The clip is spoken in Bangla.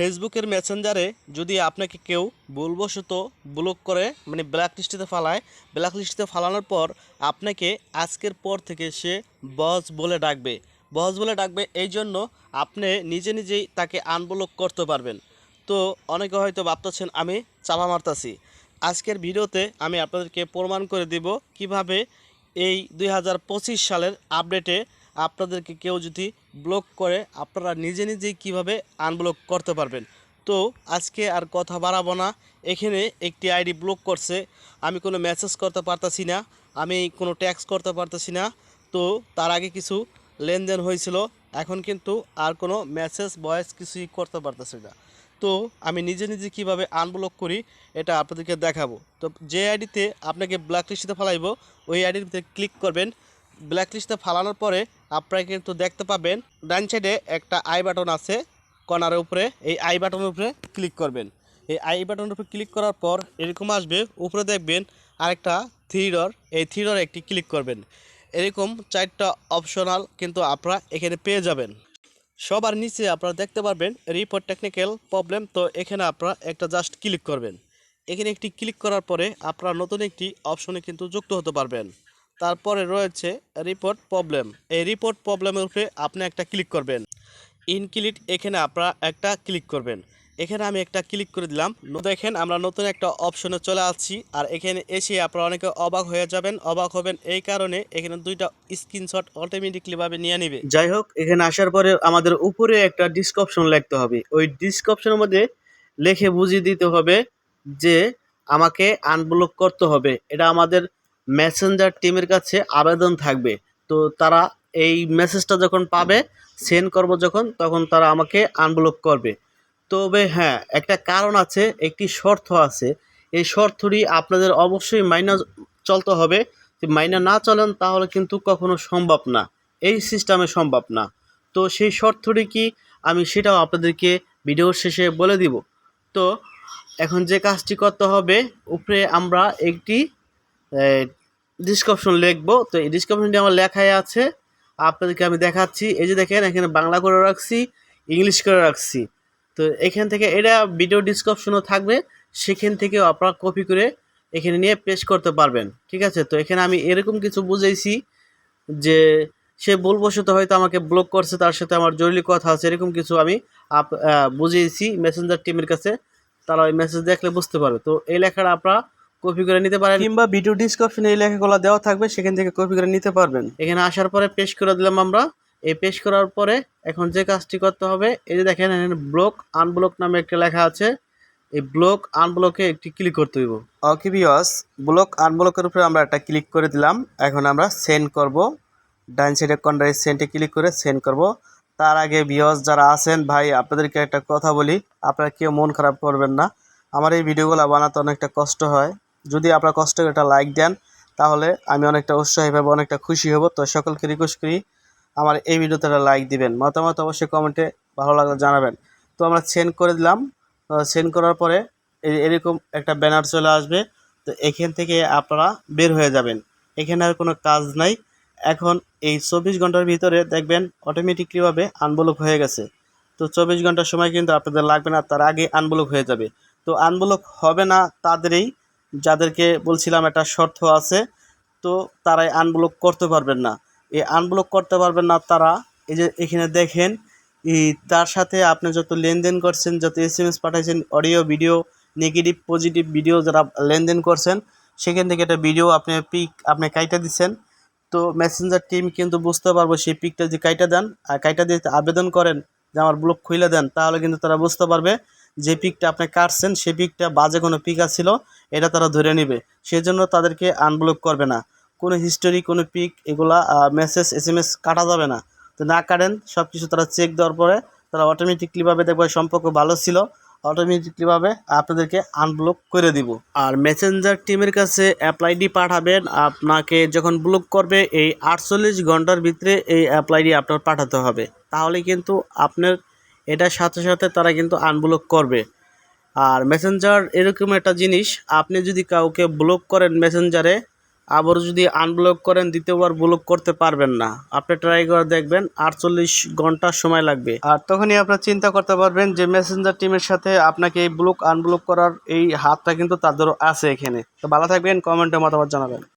ফেসবুকের মেসেঞ্জারে যদি আপনাকে কেউ ভুলবশত ব্লক করে মানে ব্ল্যাক লিস্টিতে ফালায় ব্ল্যাক লিস্টিতে ফালানোর পর আপনাকে আজকের পর থেকে সে বস বলে ডাকবে। বস বলে ডাকবে এই জন্য আপনি নিজে নিজেই তাকে আনব্লক করতে পারবেন। তো অনেকে হয়তো ভাবতেছেন, আমি চাপা মারতাছি। আজকের ভিডিওতে আমি আপনাদেরকে প্রমাণ করে দিব কীভাবে এই দুই হাজার পঁচিশ সালের আপডেটে আপনাদেরকে কেউ যদি ব্লক করে, আপনারা নিজে নিজেই কীভাবে আনব্লক করতে পারবেন? তো আজকে আর কথা বাড়াবো না। এখানে একটি আইডি ব্লক করছে। আমি কোনো মেসেজ করতে পারতাছি না। আমি কোনো ট্যাক্স করতে পারতাছি না। তো তার আগে কিছু লেনদেন হয়েছিল। এখন কিন্তু আর কোনো মেসেজ ভয়েস কিছুই করতে পারতেছি না। তো আমি নিজে নিজে কীভাবে আনব্লক করি, এটা আপনাদেরকে দেখাবো। তো যে আইডিতে আপনাকে ব্ল্যাক লিস্টে ফেলাইবো, ওই আইডির ভিতরে ক্লিক করবেন। ব্ল্যাক লিস্টে ফালানোর পরে আপনারা কিন্তু দেখতে পাবেন, ডান সাইডে একটা আই বাটন আছে কর্নারের উপরে। এই আই বাটনের উপরে ক্লিক করবেন। এই আই বাটনের উপরে ক্লিক করার পর এরকম আসবে, উপরে দেখবেন আরেকটা থ্রি ডর এই থ্রি ডর একটি ক্লিক করবেন। এরকম চারটা অপশনাল কিন্তু আপনারা এখানে পেয়ে যাবেন। সবার নিচে আপনারা দেখতে পারবেন রিপোর্ট টেকনিক্যাল প্রবলেম তো এখানে আপনারা একটা জাস্ট ক্লিক করবেন। এখানে একটি ক্লিক করার পরে আপনারা নতুন একটি অপশনে কিন্তু যুক্ত হতে পারবেন। তারপরে রয়েছে রিপোর্ট প্রবলেম এই রিপোর্ট প্রবলেমের উপরে আপনি একটা ক্লিক করবেন। ইনক্লিট এখানে আপনারা একটা ক্লিক করবেন। এখানে আমি একটা ক্লিক করে দিলাম। দেখেন আমরা নতুন একটা অপশনে চলে আসছি আর এখানে এসে আপনারা অনেকে অবাক হয়ে যাবেন। অবাক হবেন এই কারণে এখানে দুইটা স্ক্রিনশট অটোমেটিকলি ভাবে নিয়ে নেবে। যাই হোক, এখানে আসার পরে আমাদের উপরে একটা ডিসক্রিপশন লিখতে হবে। ওই ডিসক্রিপশনের মধ্যে লিখে বুঝিয়ে দিতে হবে যে আমাকে আনব্লক করতে হবে। এটা আমাদের মেসেঞ্জার টিমের কাছে আবেদন থাকবে। তো তারা এই মেসেজটা যখন পাবে সেন্ড করব যখন, তখন তারা আমাকে আনব্লক করবে। তবে হ্যাঁ একটা কারণ আছে, একটি শর্ত আছে। এই শর্তটি আপনাদের অবশ্যই মাইনা চলতে হবে। মাইনা না চলেন, তাহলে কিন্তু কখনো সম্ভব না। এই সিস্টেমে সম্ভব না। তো সেই শর্তটি কি, আমি সেটাও আপনাদেরকে ভিডিওর শেষে বলে দিব। তো এখন যে কাজটি করতে হবে, উপরে আমরা একটি ডিসক্রিপশন লিখব। তো এই ডিসক্রিপশনটি আমার লেখাই আছে। আপনাদেরকে আমি দেখাচ্ছি। এই যে দেখেন, এখানে বাংলা করে রাখছি ইংলিশ করে রাখছি। তো এখান থেকে এটা ভিডিও ডিসক্রিপশনও থাকবে। সেখান থেকেও আপনারা কপি করে এখানে নিয়ে পেস্ট করতে পারবেন। ঠিক আছে? তো এখানে আমি এরকম কিছু বুঝাইছি যে সে ভুলবশত হয়তো আমাকে ব্লক করছে, তার সাথে আমার জরুরি কথা আছে, এরকম কিছু আমি আপ বুঝিয়েছি মেসেঞ্জার টিমের কাছে। তারা ওই মেসেজ দেখলে বুঝতে পারবে। তো এই লেখাটা আপনারা কপি করে নিতে পারেন। কিংবা ভিডিও ডিসক্রিপশনে এই লেখাগুলো দেওয়া থাকবে সেখান থেকে কপি করে নিতে পারবেন। এখানে আসার পরে পেশ করে দিলাম আমরা। এই পেশ করার পরে এখন যে কাজটি করতে হবে এই যে দেখেন এখানে ব্লক আনব্লক নামে একটা লেখা আছে। এই ব্লক আনব্লকে একটি ক্লিক করতে হইব। ওকে বিয়স ব্লক আনব্লকের উপরে আমরা একটা ক্লিক করে দিলাম। এখন আমরা সেন্ড করব। ডাইন সাইডে কর্নারে সেন্ডে ক্লিক করে সেন্ড করব। তার আগে বিয়স যারা আছেন ভাই আপনাদেরকে একটা কথা বলি। আপনারা কেউ মন খারাপ করবেন না। আমার এই ভিডিওগুলো বানাতে অনেকটা কষ্ট হয়। যদি আপনারা কষ্ট একটা লাইক দেন, তাহলে আমি অনেকটা উৎসাহী পাবো অনেকটা খুশি হব। তো সকলকে রিকোয়েস্ট করি আমার এই ভিডিওতে একটা লাইক দিবেন। মতামত অবশ্যই কমেন্টে ভালো লাগলে জানাবেন। তো আমরা সেন্ড করে দিলাম। সেন্ড করার পরে এরকম একটা ব্যানার চলে আসবে। তো এখান থেকে আপনারা বের হয়ে যাবেন। এখানে আর কোনো কাজ নাই। এখন এই চব্বিশ ঘণ্টার ভিতরে দেখবেন অটোমেটিকলিভাবে আনব্লক হয়ে গেছে। তো চব্বিশ ঘণ্টার সময় কিন্তু আপনাদের লাগবে না, তার আগে আনব্লক হয়ে যাবে। তো আনব্লক হবে না তাদেরই যাদেরকে বলছিলাম একটা শর্ত আছে, তো তারাই আনব্লক করতে পারবেন না। এই আনব্লক করতে পারবেন না তারা, এই যে এখানে দেখেন তার সাথে আপনি যত লেনদেন করছেন, যত এস এম এস পাঠাইছেন audio video negative positive video যারা লেনদেন করছেন, সেখান থেকে একটা ভিডিও আপনি পিক আপনি কাইটা দিচ্ছেন তো মেসেঞ্জার টিম কিন্তু বুঝতে পারব সেই পিকটা যদি কাইটা দেন, আর কাইটা দিয়ে আবেদন করেন যে আমার ব্লক খুলে দেন, তাহলে কিন্তু তারা বুঝতে পারবে যে পিকটা আপনি কাটছেন সেই পিকটা বাজে কোনো পিক ছিল এটা তারা ধরে নেবে। সেজন্য তাদেরকে আনব্লক করবে না। কোনো হিস্টোরি কোনো পিক এগুলা মেসেজ এস এম এস কাটা যাবে না। তো না কাটেন সব কিছু তারা চেক দেওয়ার পরে তারা অটোমেটিকলিভাবে দেখবে সম্পর্ক ভালো ছিল অটোমেটিকলিভাবে আপনাদেরকে আনব্লক করে দিব। আর মেসেঞ্জার টিমের কাছে অ্যাপ্লাইডি পাঠাবেন, আপনাকে যখন ব্লক করবে, এই আটচল্লিশ ঘণ্টার ভিতরে এই অ্যাপ্লাইডি আপনার পাঠাতে হবে। তাহলে কিন্তু আপনার এটার সাথে সাথে তারা কিন্তু আনব্লক করবে। আর মেসেঞ্জার এরকম একটা জিনিস, আপনি যদি কাউকে ব্লক করেন মেসেঞ্জারে আবার যদি আনব্লক করেন, দ্বিতীয়বার ব্লক করতে পারবেন না। আপনি ট্রাই করে দেখবেন, আটচল্লিশ ঘণ্টা সময় লাগবে। আর তখনই আপনার চিন্তা করতে পারবেন যে মেসেঞ্জার টিমের সাথে আপনাকে এই ব্লক আনব্লক করার এই হাতটা কিন্তু তাদেরও আছে এখানে। তো ভালো থাকবেন কমেন্টে মতামত জানাবেন।